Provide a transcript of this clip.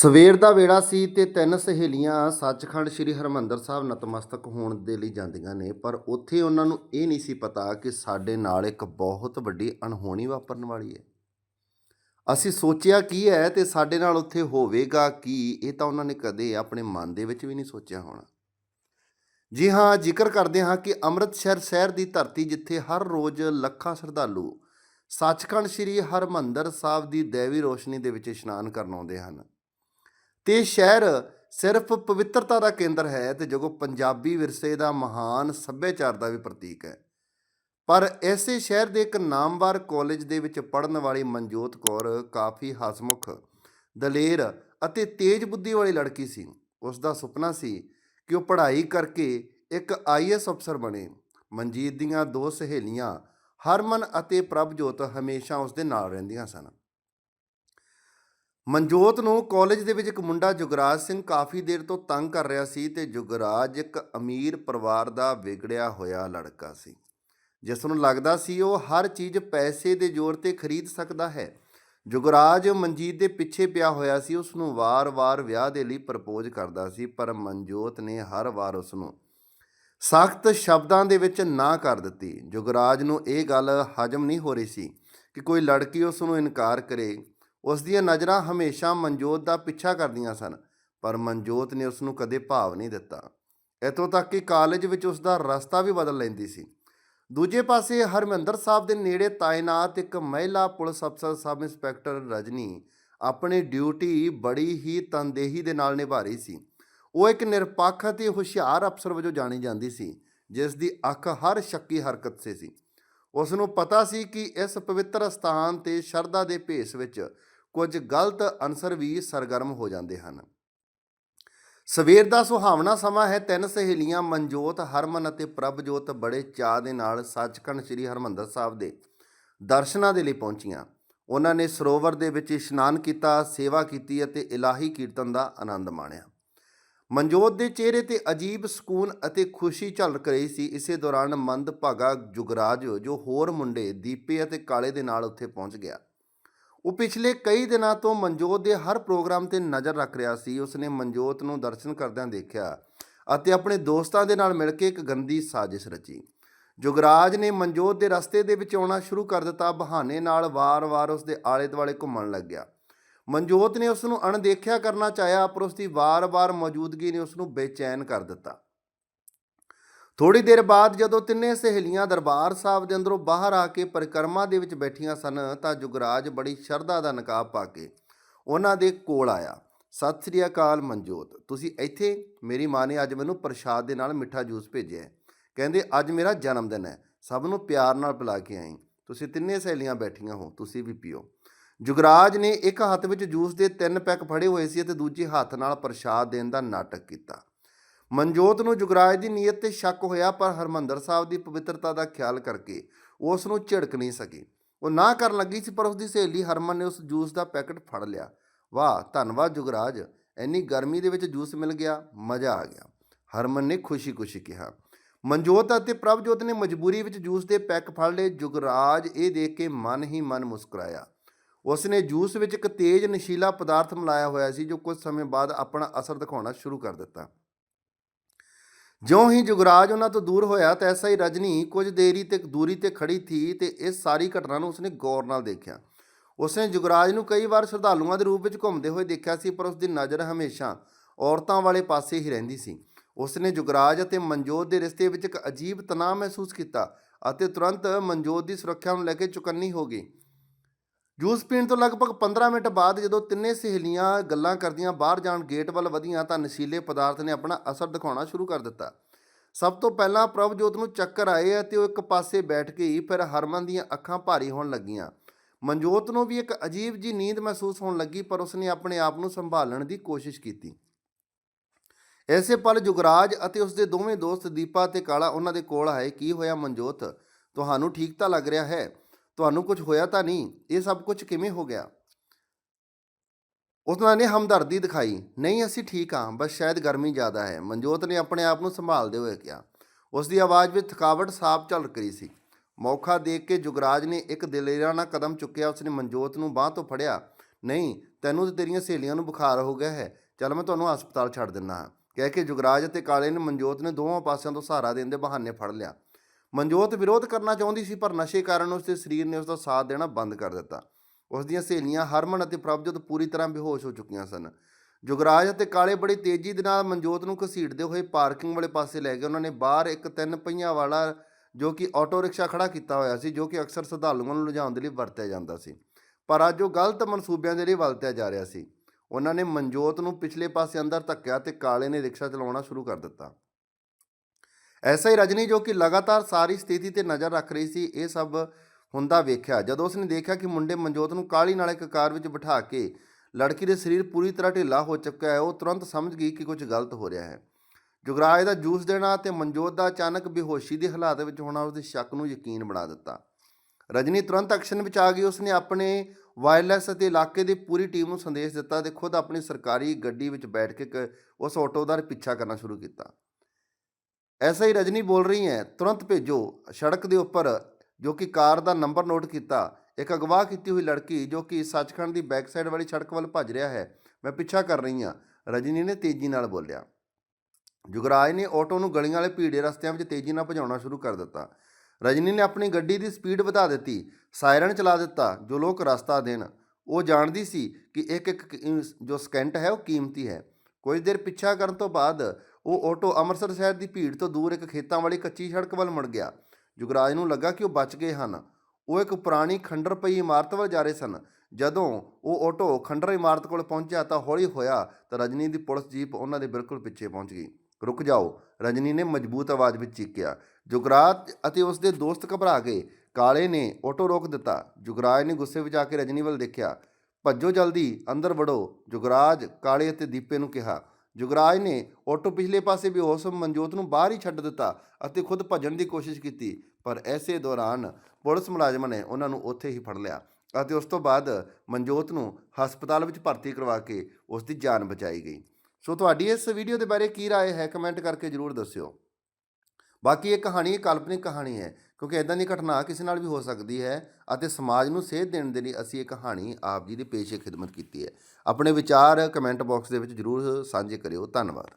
ਸਵੇਰ ਦਾ ਵੇੜਾ ਸੀ ਤੇ ਤਿੰਨ ਸਹੇਲੀਆਂ ਸੱਚਖੰਡ ਸ੍ਰੀ ਹਰਮੰਦਰ ਸਾਹਿਬ ਨਤਮਸਤਕ ਹੋਣ ਦੇ ਲਈ ਜਾਂਦੀਆਂ ਨੇ, ਪਰ ਉੱਥੇ ਉਹਨਾਂ ਨੂੰ ਇਹ ਨਹੀਂ ਸੀ ਪਤਾ ਕਿ ਸਾਡੇ ਨਾਲ ਇੱਕ ਬਹੁਤ ਵੱਡੀ ਅਣਹੋਣੀ ਵਾਪਰਨ ਵਾਲੀ ਹੈ। ਅਸੀਂ ਸੋਚਿਆ ਕੀ ਹੈ ਤੇ ਸਾਡੇ ਨਾਲ ਉੱਥੇ ਹੋਵੇਗਾ ਕੀ, ਇਹ ਤਾਂ ਉਹਨਾਂ ਨੇ ਕਦੇ ਆਪਣੇ ਮਨ ਦੇ ਵਿੱਚ ਵੀ ਨਹੀਂ ਸੋਚਿਆ ਹੋਣਾ। ਜੀ ਹਾਂ, ਜ਼ਿਕਰ ਕਰਦੇ ਹਾਂ ਕਿ ਅੰਮ੍ਰਿਤਸਰ ਸ਼ਹਿਰ ਦੀ ਧਰਤੀ ਜਿੱਥੇ ਹਰ ਰੋਜ਼ ਲੱਖਾਂ ਸ਼ਰਧਾਲੂ ਸੱਚਖੰਡ ਸ੍ਰੀ ਹਰਮੰਦਰ ਸਾਹਿਬ ਦੀ ਦੇਵੀ ਰੋਸ਼ਨੀ ਦੇ ਵਿੱਚ ਇਸ਼ਨਾਨ ਕਰਨ ਆਉਂਦੇ ਹਨ। ਤੇ ਸ਼ਹਿਰ ਸਿਰਫ ਪਵਿੱਤਰਤਾ ਦਾ ਕੇਂਦਰ ਹੈ ਤੇ ਜੋ ਪੰਜਾਬੀ ਵਿਰਸੇ ਦਾ ਮਹਾਨ ਸੱਭਿਆਚਾਰ ਦਾ ਵੀ ਪ੍ਰਤੀਕ ਹੈ। ਪਰ ਐਸੇ ਸ਼ਹਿਰ ਦੇ ਇੱਕ ਨਾਮਵਰ ਕਾਲਜ ਦੇ ਵਿੱਚ ਪੜ੍ਹਨ ਵਾਲੀ ਮਨਜੋਤ ਕੌਰ ਕਾਫੀ ਹਸਮੁਖ, ਦਲੇਰ ਅਤੇ ਤੇਜ਼ ਬੁੱਧੀ ਵਾਲੀ ਲੜਕੀ ਸੀ। ਉਸ ਦਾ ਸੁਪਨਾ ਸੀ ਕਿ ਉਹ ਪੜ੍ਹਾਈ ਕਰਕੇ ਇੱਕ ਆਈਐਸ ਅਫਸਰ ਬਣੇ। ਮਨਜੀਤ ਦੀਆਂ ਦੋ ਸਹੇਲੀਆਂ ਹਰਮਨ ਅਤੇ ਪ੍ਰਭਜੋਤ ਹਮੇਸ਼ਾ ਉਸ ਦੇ ਨਾਲ ਰਹਿੰਦੀਆਂ ਸਨ। ਮਨਜੋਤ ਨੂੰ ਕਾਲਜ ਦੇ ਵਿੱਚ ਇੱਕ ਮੁੰਡਾ ਜੁਗਰਾਜ ਸਿੰਘ ਕਾਫੀ ਦੇਰ ਤੋਂ ਤੰਗ ਕਰ ਰਿਹਾ ਸੀ ਤੇ ਜੁਗਰਾਜ ਇੱਕ ਅਮੀਰ ਪਰਿਵਾਰ ਦਾ ਵਿਗੜਿਆ ਹੋਇਆ ਲੜਕਾ ਸੀ। ਜਿਸ ਨੂੰ ਲੱਗਦਾ ਸੀ ਉਹ ਹਰ ਚੀਜ਼ ਪੈਸੇ ਦੇ ਜ਼ੋਰ ਤੇ ਖਰੀਦ ਸਕਦਾ ਹੈ। ਜੁਗਰਾਜ ਮਨਜੀਤ ਦੇ ਪਿੱਛੇ ਪਿਆ ਹੋਇਆ ਸੀ, ਉਸ ਨੂੰ ਵਾਰ-ਵਾਰ ਵਿਆਹ ਦੇ ਲਈ ਪ੍ਰਪੋਜ਼ ਕਰਦਾ ਸੀ, ਪਰ ਮਨਜੋਤ ਨੇ ਹਰ ਵਾਰ ਉਸ ਨੂੰ ਸਖਤ ਸ਼ਬਦਾਂ ਦੇ ਵਿੱਚ ਨਾ ਕਰ ਦਿੱਤੀ। ਜੁਗਰਾਜ ਨੂੰ ਇਹ ਗੱਲ ਹਜਮ ਨਹੀਂ ਹੋ ਰਹੀ ਸੀ ਕਿ ਕੋਈ ਲੜਕੀ ਉਸ ਨੂੰ ਇਨਕਾਰ ਕਰੇ। ਉਸ ਦੀਆਂ ਨਜ਼ਰਾਂ ਹਮੇਸ਼ਾ ਮਨਜੋਤ ਦਾ ਪਿੱਛਾ ਕਰਦੀਆਂ ਸਨ, ਪਰ ਮਨਜੋਤ ਨੇ ਉਸ ਨੂੰ ਕਦੇ ਭਾਵ ਨਹੀਂ ਦਿੱਤਾ। ਇੱਥੋਂ ਤੱਕ ਕਿ ਕਾਲਜ ਵਿੱਚ ਉਸ ਦਾ ਰਸਤਾ ਵੀ ਬਦਲ ਲੈਂਦੀ ਸੀ। ਦੂਜੇ ਪਾਸੇ ਹਰਮਿੰਦਰ ਸਾਹਿਬ ਦੇ ਨੇੜੇ ਤਾਇਨਾਤ ਇੱਕ ਮਹਿਲਾ ਪੁਲਿਸ ਅਫਸਰ ਸਬ ਇੰਸਪੈਕਟਰ ਰਜਨੀ ਆਪਣੀ ਡਿਊਟੀ ਬੜੀ ਹੀ ਤਨਦੇਹੀ ਦੇ ਨਾਲ ਨਿਭਾ ਰਹੀ ਸੀ। ਉਹ ਇੱਕ ਨਿਰਪੱਖ ਅਤੇ ਹੁਸ਼ਿਆਰ ਅਫਸਰ ਵਜੋਂ ਜਾਣੀ ਜਾਂਦੀ ਸੀ, ਜਿਸ ਦੀ ਅੱਖ ਹਰ ਸ਼ੱਕੀ ਹਰਕਤ 'ਤੇ ਸੀ। ਉਸ ਨੂੰ ਪਤਾ ਸੀ ਕਿ ਇਸ ਪਵਿੱਤਰ ਸਥਾਨ ਤੇ ਸ਼ਰਧਾ ਦੇ ਭੇਸ ਵਿੱਚ ਕੁਝ ਗਲਤ ਅਨਸਰ ਵੀ ਸਰਗਰਮ ਹੋ ਜਾਂਦੇ ਹਨ। ਸਵੇਰ ਦਾ ਸੁਹਾਵਣਾ ਸਮਾਂ ਹੈ, ਤਿੰਨ ਸਹੇਲੀਆਂ ਮਨਜੋਤ, ਹਰਮਨ ਅਤੇ ਪ੍ਰਭਜੋਤ ਬੜੇ ਚਾਅ ਦੇ ਨਾਲ ਸੱਚਖੰਡ ਸ੍ਰੀ ਹਰਮੰਦਰ ਸਾਹਿਬ ਦੇ ਦਰਸ਼ਨਾਂ ਦੇ ਲਈ ਪਹੁੰਚੀਆਂ। ਉਹਨਾਂ ਨੇ ਸਰੋਵਰ ਦੇ ਵਿੱਚ ਇਸ਼ਨਾਨ ਕੀਤਾ, ਸੇਵਾ ਕੀਤੀ ਅਤੇ ਇਲਾਹੀ ਕੀਰਤਨ ਦਾ ਆਨੰਦ ਮਾਣਿਆ। ਮਨਜੋਤ ਦੇ ਚਿਹਰੇ ਤੇ ਅਜੀਬ ਸਕੂਨ ਅਤੇ ਖੁਸ਼ੀ ਝਲਕ ਰਹੀ ਸੀ। ਇਸੇ ਦੌਰਾਨ ਮੰਦ ਭਾਗਾ ਜੁਗਰਾਜ, ਜੋ ਹੋਰ ਮੁੰਡੇ ਦੀਪੇ ਅਤੇ ਕਾਲੇ ਦੇ ਨਾਲ ਉੱਥੇ ਪਹੁੰਚ ਗਿਆ। ਉਹ ਪਿਛਲੇ ਕਈ ਦਿਨਾਂ ਤੋਂ ਮਨਜੋਤ ਦੇ ਹਰ ਪ੍ਰੋਗਰਾਮ ਤੇ ਨਜ਼ਰ ਰੱਖ ਰਿਹਾ ਸੀ। ਉਸਨੇ ਮਨਜੋਤ ਨੂੰ ਦਰਸ਼ਨ ਕਰਦਿਆਂ ਦੇਖਿਆ ਅਤੇ ਆਪਣੇ ਦੋਸਤਾਂ ਦੇ ਨਾਲ ਮਿਲ ਕੇ ਇੱਕ ਗੰਦੀ ਸਾਜ਼ਿਸ਼ ਰਚੀ। ਜੁਗਰਾਜ ਨੇ ਮਨਜੋਤ ਦੇ ਰਸਤੇ ਦੇ ਵਿੱਚ ਆਉਣਾ ਸ਼ੁਰੂ ਕਰ ਦਿੱਤਾ। ਬਹਾਨੇ ਨਾਲ ਵਾਰ-ਵਾਰ ਉਸ ਦੇ ਆਲੇ-ਦੁਆਲੇ ਘੁੰਮਣ ਲੱਗਿਆ ਮਨਜੋਤ ਨੇ ਉਸ ਨੂੰ ਅਣਦੇਖਿਆ ਕਰਨਾ ਚਾਹਿਆ, ਪਰ ਉਸ ਦੀ ਵਾਰ-ਵਾਰ ਮੌਜੂਦਗੀ ਨੇ ਉਸ ਨੂੰ ਬੇਚੈਨ ਕਰ ਦਿੱਤਾ। ਥੋੜੀ ਦੇਰ ਬਾਅਦ ਜਦੋਂ ਤਿੰਨੇ ਸਹੇਲੀਆਂ ਦਰਬਾਰ ਸਾਹਿਬ ਦੇ ਅੰਦਰੋਂ ਬਾਹਰ ਆ ਕੇ ਪਰਿਕਰਮਾ ਦੇ ਵਿੱਚ ਬੈਠੀਆਂ ਸਨ, ਤਾਂ ਜੁਗਰਾਜ ਬੜੀ ਸ਼ਰਧਾ ਦਾ ਨਕਾਬ ਪਾ ਕੇ ਉਹਨਾਂ ਦੇ ਕੋਲ ਆਇਆ। ਸਤਿ ਸ੍ਰੀ ਅਕਾਲ ਮਨਜੋਤ, ਤੁਸੀਂ ਇੱਥੇ? ਮੇਰੀ ਮਾਂ ਨੇ ਅੱਜ ਮੈਨੂੰ ਪ੍ਰਸ਼ਾਦ ਦੇ ਨਾਲ ਮਿੱਠਾ ਜੂਸ ਭੇਜਿਆ ਕਹਿੰਦੇ, ਅੱਜ ਮੇਰਾ ਜਨਮ ਦਿਨ ਹੈ। ਸਭ ਨੂੰ ਪਿਆਰ ਨਾਲ ਪਿਲਾ ਕੇ ਆਈ। ਤੁਸੀਂ ਤਿੰਨੇ ਸਹੇਲੀਆਂ ਬੈਠੀਆਂ ਹੋ, ਤੁਸੀਂ ਵੀ ਪੀਓ। ਜੁਗਰਾਜ ਨੇ ਇੱਕ ਹੱਥ ਵਿੱਚ ਜੂਸ ਦੇ ਤਿੰਨ ਪੈਕ ਫੜੇ ਹੋਏ ਸੀ ਅਤੇ ਦੂਜੇ ਹੱਥ ਨਾਲ ਪ੍ਰਸ਼ਾਦ ਦੇਣ ਦਾ ਨਾਟਕ ਕੀਤਾ। ਮਨਜੋਤ ਨੂੰ ਜੁਗਰਾਜ ਦੀ ਨੀਅਤ ਤੇ ਸ਼ੱਕ ਹੋਇਆ, ਪਰ ਹਰਮੰਦਰ ਸਾਹਿਬ ਦੀ ਪਵਿੱਤਰਤਾ ਦਾ ਖਿਆਲ ਕਰਕੇ ਉਸ ਨੂੰ ਝਿੜਕ ਨਹੀਂ ਸਕੀ। ਉਹ ਨਾ ਕਰਨ ਲੱਗੀ ਸੀ, ਪਰ ਉਸ ਦੀ ਸਹੇਲੀ ਹਰਮਨ ਨੇ ਉਸ ਜੂਸ ਦਾ ਪੈਕਟ ਫੜ ਲਿਆ। ਵਾਹ, ਧੰਨਵਾਦ ਜੁਗਰਾਜ। ਇੰਨੀ ਗਰਮੀ ਦੇ ਵਿੱਚ ਜੂਸ ਮਿਲ ਗਿਆ, ਮਜ਼ਾ ਆ ਗਿਆ। ਹਰਮਨ ਨੇ ਖੁਸ਼ੀ-ਖੁਸ਼ੀ ਕਿਹਾ। ਮਨਜੋਤ ਅਤੇ ਪ੍ਰਭਜੋਤ ਨੇ ਮਜਬੂਰੀ ਵਿੱਚ ਜੂਸ ਦੇ ਪੈਕ ਫੜ ਲਏ। ਜੁਗਰਾਜ ਇਹ ਦੇਖ ਕੇ ਮਨ ਹੀ ਮਨ ਮੁਸਕਰਾਇਆ। ਉਸ ਨੇ ਜੂਸ ਵਿੱਚ ਇੱਕ ਤੇਜ਼ ਨਸ਼ੀਲਾ ਪਦਾਰਥ ਮਿਲਾਇਆ ਹੋਇਆ ਸੀ, ਜੋ ਕੁਝ ਸਮੇਂ ਬਾਅਦ ਆਪਣਾ ਅਸਰ ਦਿਖਾਉਣਾ ਸ਼ੁਰੂ ਕਰ ਦਿੱਤਾ। ਜਿਉਂ ਹੀ ਜੁਗਰਾਜ ਉਹਨਾਂ ਤੋਂ ਦੂਰ ਹੋਇਆ ਤਾਂ ਹੀ ਰਜਨੀ ਕੁਝ ਦੇਰੀ ਤੇ ਦੂਰੀ ਤੇ ਖੜੀ ਥੀ ਤੇ ਇਸ ਸਾਰੀ ਘਟਨਾ ਨੂੰ ਉਸਨੇ ਗੌਰ ਨਾਲ ਦੇਖਿਆ। ਉਸਨੇ ਜੁਗਰਾਜ ਨੂੰ ਕਈ ਵਾਰ ਸ਼ਰਧਾਲੂਆਂ ਦੇ ਰੂਪ ਵਿੱਚ ਘੁੰਮਦੇ ਹੋਏ ਦੇਖਿਆ ਸੀ, ਪਰ ਉਸ ਦੀ ਨਜ਼ਰ ਹਮੇਸ਼ਾ ਔਰਤਾਂ ਵਾਲੇ ਪਾਸੇ ਹੀ ਰਹਿੰਦੀ ਸੀ। ਉਸਨੇ ਜੁਗਰਾਜ ਅਤੇ ਮਨਜੋਤ ਦੇ ਰਿਸ਼ਤੇ ਵਿੱਚ ਇੱਕ ਅਜੀਬ ਤਣਾਅ ਮਹਿਸੂਸ ਕੀਤਾ ਅਤੇ ਤੁਰੰਤ ਮਨਜੋਤ ਦੀ ਸੁਰੱਖਿਆ ਨੂੰ ਲੈ ਕੇ ਚੁਕੰਨੀ ਹੋ ਗਈ। ਜੂਸ ਪੀਣ ਤੋਂ ਲਗਭਗ 15 ਮਿੰਟ ਬਾਅਦ ਜਦੋਂ ਤਿੰਨੇ ਸਹੇਲੀਆਂ ਗੱਲਾਂ ਕਰਦੀਆਂ ਬਾਹਰ ਜਾਣ ਗੇਟ ਵੱਲ ਵਧੀਆਂ ਤਾਂ ਨਸ਼ੀਲੇ ਪਦਾਰਥ ਨੇ ਆਪਣਾ ਅਸਰ ਦਿਖਾਉਣਾ ਸ਼ੁਰੂ ਕਰ ਦਿੱਤਾ। ਸਭ ਤੋਂ ਪਹਿਲਾਂ ਪ੍ਰਭਜੋਤ ਨੂੰ ਚੱਕਰ ਆਏ ਅਤੇ ਉਹ ਇੱਕ ਪਾਸੇ ਬੈਠ ਗਈ ਫਿਰ ਹਰਮਨ ਦੀਆਂ ਅੱਖਾਂ ਭਾਰੀ ਹੋਣ ਲੱਗੀਆਂ। ਮਨਜੋਤ ਨੂੰ ਵੀ ਇੱਕ ਅਜੀਬ ਜੀ ਨੀਂਦ ਮਹਿਸੂਸ ਹੋਣ ਲੱਗੀ, ਪਰ ਉਸਨੇ ਆਪਣੇ ਆਪ ਨੂੰ ਸੰਭਾਲਣ ਦੀ ਕੋਸ਼ਿਸ਼ ਕੀਤੀ। ਐਸੇ ਪਲ ਜੁਗਰਾਜ ਅਤੇ ਉਸਦੇ ਦੋਵੇਂ ਦੋਸਤ ਦੀਪਾ ਤੇ ਕਾਲਾ ਉਹਨਾਂ ਦੇ ਕੋਲ ਆਏ, ਕੀ ਹੋਇਆ ਮਨਜੋਤ? ਤੁਹਾਨੂੰ ਠੀਕ ਤਾਂ ਲੱਗ ਰਿਹਾ ਹੈ? ਤੁਹਾਨੂੰ ਕੁਝ ਹੋਇਆ ਤਾਂ ਨਹੀਂ, ਇਹ ਸਭ ਕੁਝ ਕਿਵੇਂ ਹੋ ਗਿਆ? ਉਹਨਾਂ ਨੇ ਹਮਦਰਦੀ ਦਿਖਾਈ, ਨਹੀਂ, ਅਸੀਂ ਠੀਕ ਹਾਂ, ਬਸ ਸ਼ਾਇਦ ਗਰਮੀ ਜ਼ਿਆਦਾ ਹੈ। ਮਨਜੋਤ ਨੇ ਆਪਣੇ ਆਪ ਨੂੰ ਸੰਭਾਲਦੇ ਹੋਏ ਕਿਹਾ। ਉਸ ਦੀ ਆਵਾਜ਼ ਵਿੱਚ ਥਕਾਵਟ ਸਾਫ਼ ਝਲਕ ਰਹੀ ਸੀ। ਮੌਕਾ ਦੇਖ ਕੇ ਜੁਗਰਾਜ ਨੇ ਇੱਕ ਦਲੇਰਾਨਾ ਕਦਮ ਚੁੱਕਿਆ, ਉਸਨੇ ਮਨਜੋਤ ਨੂੰ ਬਾਹ ਤੋਂ ਫੜਿਆ। ਨਹੀਂ, ਤੈਨੂੰ ਤੇ ਤੇਰੀਆਂ ਸਹੇਲੀਆਂ ਨੂੰ ਬੁਖਾਰ ਹੋ ਗਿਆ ਹੈ। ਚੱਲ ਮੈਂ ਤੁਹਾਨੂੰ ਹਸਪਤਾਲ ਛੱਡ ਦਿੰਦਾ ਹਾਂ। ਕਹਿ ਕੇ ਜੁਗਰਾਜ ਅਤੇ ਕਾਲੇ ਨੇ ਮਨਜੋਤ ਨੇ ਦੋਵਾਂ ਪਾਸਿਆਂ ਤੋਂ ਸਹਾਰਾ ਦੇਣ ਦੇ ਬਹਾਨੇ ਫੜ ਲਿਆ। ਮਨਜੋਤ ਵਿਰੋਧ ਕਰਨਾ ਚਾਹੁੰਦੀ ਸੀ, ਪਰ ਨਸ਼ੇ ਕਾਰਨ ਉਸ ਦੇ ਸਰੀਰ ਨੇ ਉਸ ਦਾ ਸਾਥ ਦੇਣਾ ਬੰਦ ਕਰ ਦਿੱਤਾ। ਉਸ ਦੀਆਂ ਸਹੇਲੀਆਂ ਹਰਮਨ ਅਤੇ ਪ੍ਰਭਜੋਤ ਪੂਰੀ ਤਰ੍ਹਾਂ ਬੇਹੋਸ਼ ਹੋ ਚੁੱਕੀਆਂ ਸਨ। ਜੁਗਰਾਜ ਅਤੇ ਕਾਲੇ ਬੜੀ ਤੇਜ਼ੀ ਦੇ ਨਾਲ ਮਨਜੋਤ ਨੂੰ ਘਸੀਟਦੇ ਹੋਏ ਪਾਰਕਿੰਗ ਵਾਲੇ ਪਾਸੇ ਲੈ ਗਏ। ਉਹਨਾਂ ਨੇ ਬਾਹਰ ਇੱਕ ਤਿੰਨ ਪਹੀਆਂ ਵਾਲਾ ਜੋ ਕਿ ਆਟੋ ਰਿਕਸ਼ਾ ਖੜਾ ਕੀਤਾ ਹੋਇਆ ਸੀ, ਜੋ ਕਿ ਅਕਸਰ ਸ਼ਰਧਾਲੂਆਂ ਨੂੰ ਲਿਜਾਉਣ ਦੇ ਲਈ ਵਰਤਿਆ ਜਾਂਦਾ ਸੀ। ਪਰ ਅੱਜ ਉਹ ਗਲਤ ਮਨਸੂਬਿਆਂ ਦੇ ਲਈ ਵਰਤਿਆ ਜਾ ਰਿਹਾ ਸੀ। ਉਹਨਾਂ ਨੇ ਮਨਜੋਤ ਨੂੰ ਪਿਛਲੇ ਪਾਸੇ ਅੰਦਰ ਧੱਕਿਆ ਤੇ ਕਾਲੇ ਨੇ ਰਿਕਸ਼ਾ ਚਲਾਉਣਾ ਸ਼ੁਰੂ ਕਰ ਦਿੱਤਾ। ਐਸਾ ਹੀ ਰਜਨੀ ਜੋ ਕਿ ਲਗਾਤਾਰ ਸਾਰੀ ਸਥਿਤੀ ਤੇ ਨਜ਼ਰ ਰੱਖ ਰਹੀ ਸੀ, ਇਹ ਸਭ ਹੁੰਦਾ ਵੇਖਿਆ। ਜਦੋਂ ਉਸਨੇ ਦੇਖਿਆ ਕਿ ਮੁੰਡੇ ਮਨਜੋਤ ਨੂੰ ਕਾਲੀ ਨਾਲ ਇੱਕ ਕਾਰ ਵਿੱਚ ਬਿਠਾ ਕੇ ਲੜਕੀ ਦੇ ਸਰੀਰ ਪੂਰੀ ਤਰ੍ਹਾਂ ਢਿੱਲਾ ਹੋ ਚੁੱਕਾ ਹੈ, ਉਹ ਤੁਰੰਤ ਸਮਝ ਗਈ ਕਿ ਕੁਝ ਗਲਤ ਹੋ ਰਿਹਾ ਹੈ। ਜੁਗਰਾਜ ਦਾ ਜੂਸ ਦੇਣਾ ਤੇ ਮਨਜੋਤ ਦਾ ਅਚਾਨਕ ਬੇਹੋਸ਼ੀ ਦੇ ਹਾਲਾਤ ਵਿੱਚ ਹੋਣਾ ਉਸਦੇ ਸ਼ੱਕ ਨੂੰ ਯਕੀਨ ਬਣਾ ਦਿੱਤਾ। ਰਜਨੀ ਤੁਰੰਤ ਐਕਸ਼ਨ ਵਿੱਚ ਆ ਗਈ, ਉਸਨੇ ਆਪਣੇ ਵਾਇਰਲੈਸ ਅਤੇ ਇਲਾਕੇ ਦੀ ਪੂਰੀ ਟੀਮ ਨੂੰ ਸੰਦੇਸ਼ ਦਿੱਤਾ ਤੇ ਖੁਦ ਆਪਣੀ ਸਰਕਾਰੀ ਗੱਡੀ ਵਿੱਚ ਬੈਠ ਕੇ ਕ- ਉਸ ਆਟੋ ਦਾ ਪਿੱਛਾ ਕਰਨਾ ਸ਼ੁਰੂ ਕੀਤਾ। ਐਸਾ ਹੀ ਰਜਨੀ ਬੋਲ ਰਹੀ ਹੈ, ਤੁਰੰਤ ਭੇਜੋ। ਸੜਕ ਦੇ ਉੱਪਰ, ਜੋ ਕਿ ਕਾਰ ਦਾ ਨੰਬਰ ਨੋਟ ਕੀਤਾ, ਇੱਕ ਅਗਵਾ ਕੀਤੀ ਹੋਈ ਲੜਕੀ, ਜੋ ਕਿ ਸੱਚਖੰਡ ਦੀ ਬੈਕ ਸਾਈਡ ਵਾਲੀ ਸੜਕ ਵੱਲ ਭੱਜ ਰਿਹਾ ਹੈ। ਮੈਂ ਪਿੱਛਾ ਕਰ ਰਹੀ ਹਾਂ। ਰਜਨੀ ਨੇ ਤੇਜ਼ੀ ਨਾਲ ਬੋਲਿਆ। ਜੁਗਰਾਜ ਨੇ ਆਟੋ ਨੂੰ ਗਲੀਆਂ ਵਾਲੇ ਭੀੜੇ ਰਸਤਿਆਂ ਵਿੱਚ ਤੇਜ਼ੀ ਨਾਲ ਭਜਾਉਣਾ ਸ਼ੁਰੂ ਕਰ ਦਿੱਤਾ। ਰਜਨੀ ਨੇ ਆਪਣੀ ਗੱਡੀ ਦੀ ਸਪੀਡ ਵਧਾ ਦਿੱਤੀ। ਸਾਇਰਨ ਚਲਾ ਦਿੱਤਾ, ਜੋ ਲੋਕ ਰਸਤਾ ਦੇਣ। ਉਹ ਜਾਣਦੀ ਸੀ ਕਿ ਇੱਕ ਇੱਕ ਜੋ ਸਕਿੰਟ ਹੈ, ਉਹ ਕੀਮਤੀ ਹੈ। ਕੁਝ ਦੇਰ ਪਿੱਛਾ ਕਰਨ ਤੋਂ ਬਾਅਦ ਉਹ ਆਟੋ ਅੰਮ੍ਰਿਤਸਰ ਸ਼ਹਿਰ ਦੀ ਭੀੜ ਤੋਂ ਦੂਰ ਇੱਕ ਖੇਤਾਂ ਵਾਲੀ ਕੱਚੀ ਸੜਕ ਵੱਲ ਮੁੜ ਗਿਆ। ਜੁਗਰਾਜ ਨੂੰ ਲੱਗਾ ਕਿ ਉਹ ਬਚ ਗਏ ਹਨ। ਉਹ ਇੱਕ ਪੁਰਾਣੀ ਖੰਡਰ ਪਈ ਇਮਾਰਤ ਵੱਲ ਜਾ ਰਹੇ ਸਨ। ਜਦੋਂ ਉਹ ਆਟੋ ਖੰਡਰ ਇਮਾਰਤ ਕੋਲ ਪਹੁੰਚਿਆ ਤਾਂ ਹੌਲੀ ਹੋਇਆ ਤਾਂ ਰਜਨੀ ਦੀ ਪੁਲਿਸ ਜੀਪ ਉਹਨਾਂ ਦੇ ਬਿਲਕੁਲ ਪਿੱਛੇ ਪਹੁੰਚ ਗਈ। ਰੁਕ ਜਾਓ। ਰਜਨੀ ਨੇ ਮਜ਼ਬੂਤ ਆਵਾਜ਼ ਵਿੱਚ ਚੀਕਿਆ। ਜੁਗਰਾਜ ਅਤੇ ਉਸ ਦੇ ਦੋਸਤ ਘਬਰਾ ਗਏ। ਕਾਲੇ ਨੇ ਆਟੋ ਰੋਕ ਦਿੱਤਾ। ਜੁਗਰਾਜ ਨੇ ਗੁੱਸੇ ਵਿੱਚ ਆ ਕੇ ਰਜਨੀ ਵੱਲ ਦੇਖਿਆ। ਭੱਜੋ ਜਲਦੀ, ਅੰਦਰ ਵੜੋ। ਜੁਗਰਾਜ ਕਾਲੇ ਅਤੇ ਦੀਪੇ ਨੂੰ ਕਿਹਾ। ਜੁਗਰਾਜ ਨੇ ਆਟੋ ਪਿਛਲੇ ਪਾਸੇ ਬੇਹੋਸ਼ ਮਨਜੋਤ ਨੂੰ ਬਾਹਰ ਹੀ ਛੱਡ ਦਿੱਤਾ ਅਤੇ ਖੁਦ ਭੱਜਣ ਦੀ ਕੋਸ਼ਿਸ਼ ਕੀਤੀ ਪਰ ਐਸੇ ਦੌਰਾਨ ਪੁਲਿਸ ਮੁਲਾਜ਼ਮਾਂ ਨੇ ਉਹਨਾਂ ਨੂੰ ਉੱਥੇ ਹੀ ਫੜ ਲਿਆ ਅਤੇ ਉਸ ਤੋਂ ਬਾਅਦ ਮਨਜੋਤ ਨੂੰ ਹਸਪਤਾਲ ਵਿੱਚ ਭਰਤੀ ਕਰਵਾ ਕੇ ਉਸ ਦੀ ਜਾਨ ਬਚਾਈ ਗਈ ਸੋ ਤੁਹਾਡੀ ਇਸ ਵੀਡੀਓ ਦੇ ਬਾਰੇ ਕੀ رائے ਹੈ ਕਮੈਂਟ ਕਰਕੇ ਜਰੂਰ ਦੱਸਿਓ ਬਾਕੀ ਇਹ ਕਹਾਣੀ ਇੱਕ ਕਾਲਪਨਿਕ ਕਹਾਣੀ ਹੈ ਕਿਉਂਕਿ ਇਦਾਂ ਦੀ ਘਟਨਾ ਕਿਸੇ ਨਾਲ ਵੀ ਹੋ ਸਕਦੀ ਹੈ ਅਤੇ ਸਮਾਜ ਨੂੰ ਸੇਧ ਦੇਣ ਦੇ ਲਈ ਅਸੀਂ ਇਹ ਕਹਾਣੀ ਆਪ ਜੀ ਦੀ ਪੇਸ਼ੇ ਖਿਦਮਤ ਕੀਤੀ ਹੈ। ਆਪਣੇ ਵਿਚਾਰ ਕਮੈਂਟ ਬਾਕਸ ਦੇ ਵਿੱਚ ਜਰੂਰ ਸਾਂਝੇ ਕਰਿਓ। ਧੰਨਵਾਦ।